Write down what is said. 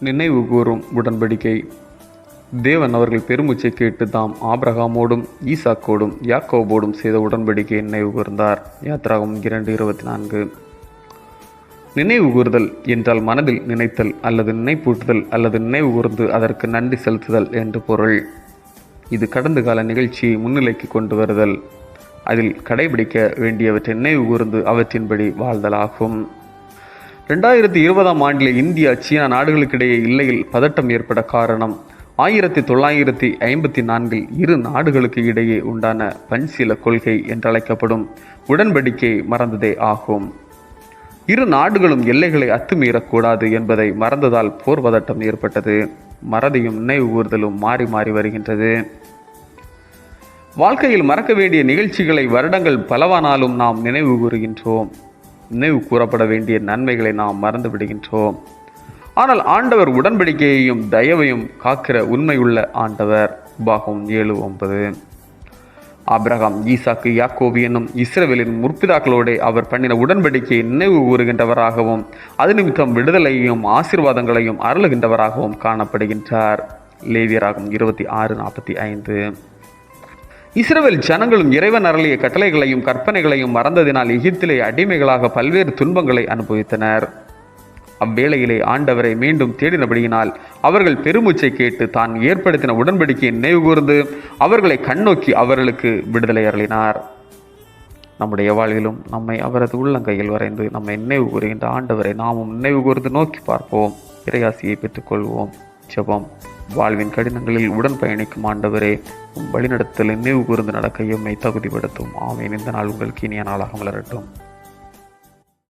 நினைவு கூறும் உடன்படிக்கை. தேவன் அவர்கள் பெருமூச்சை கேட்டு தாம் ஆப்ரஹாமோடும் ஈசாக்கோடும் யாக்கோபோடும் செய்த உடன்படிக்கையை நினைவு கூர்ந்தார். யாத்ராகம் இரண்டு இருபத்தி நான்கு. நினைவு கூறுதல் என்றால் மனதில் நினைத்தல் அல்லது நினைப்பூட்டுதல் அல்லது நினைவு கூர்ந்து அதற்கு நன்றி செலுத்துதல் என்று பொருள். இது கடந்த கால நிகழ்ச்சியை முன்னிலைக்கு கொண்டு வருதல். அதில் கடைபிடிக்க வேண்டியவற்றை நினைவு கூர்ந்து அவற்றின்படி வாழ்தலாகும். ரெண்டாயிரத்தி இருபதாம் ஆண்டில் இந்தியா சீனா நாடுகளுக்கிடையே இல்லையில் பதட்டம் ஏற்பட காரணம். ஆயிரத்தி தொள்ளாயிரத்தி ஐம்பத்தி நான்கில் இரு நாடுகளுக்கு இடையே உண்டான பன்சில கொள்கை என்றழைக்கப்படும். உடன்படிக்கை மறந்ததே ஆகும். இரு நாடுகளும் எல்லைகளை அத்துமீறக்கூடாது என்பதை மறந்ததால் போர் பதட்டம் ஏற்பட்டது. மறதியும் நினைவு கூறுதலும் மாறி மாறி வருகின்றது. வாழ்க்கையில் மறக்க வேண்டிய நிகழ்ச்சிகளை வருடங்கள் பலவானாலும் நாம் நினைவு கூறுகின்றோம். நினைவு கூறப்பட வேண்டிய நன்மைகளை நாம் மறந்து விடுகின்றோம். ஆனால் ஆண்டவர் உடன்படிக்கையையும் தயவையும் காக்கிற உண்மையுள்ள ஆண்டவர். பாகம் ஏழு ஒன்பது. ஆப்ரஹாம் ஈசாக்கு யாக்கோபு என்னும் இஸ்ரேலின் முற்பிதாக்களோடு அவர் பண்ணின உடன்படிக்கையை நினைவு கூறுகின்றவராகவும் அது நிமித்தம் விடுதலையையும் ஆசீர்வாதங்களையும் அருளுகின்றவராகவும் காணப்படுகின்றார். லேவியராகும் இருபத்தி ஆறு நாற்பத்தி ஐந்து. இஸ்ரேல் ஜனங்களும் இறைவன் அருளிய கட்டளைகளையும் கற்பனைகளையும் மறந்ததினால் எகிப்திலே அடிமைகளாக பல்வேறு துன்பங்களை அனுபவித்தனர். அவ்வேளையிலே ஆண்டவரை மீண்டும் தேடினபடியினால் அவர்கள் பெருமூச்சை கேட்டு தான் ஏற்படுத்தின உடன்படிக்கையை நினைவு கூர்ந்து அவர்களை கண்ணோக்கி அவர்களுக்கு விடுதலை அருளினார். நம்முடைய வாழ்விலும் நம்மை அவரது உள்ளங்கையில் வரைந்து நம்மை நினைவு கூறுகின்ற ஆண்டவரை நாமும் நினைவு கூர்ந்து நோக்கி பார்ப்போம். இறையாசியை பெற்றுக்கொள்வோம். ஜெபம். வாழ்வின் கடினங்களில் உடன் பயணிக்கும் ஆண்டவரே உம் வழிநடத்தல் நினைவு கூர்ந்து நடக்க எம்மை தகுதிப்படுத்தும். ஆமேன். இந்த நாள் உங்களுக்கு இனிய நாளாக மலரட்டும்.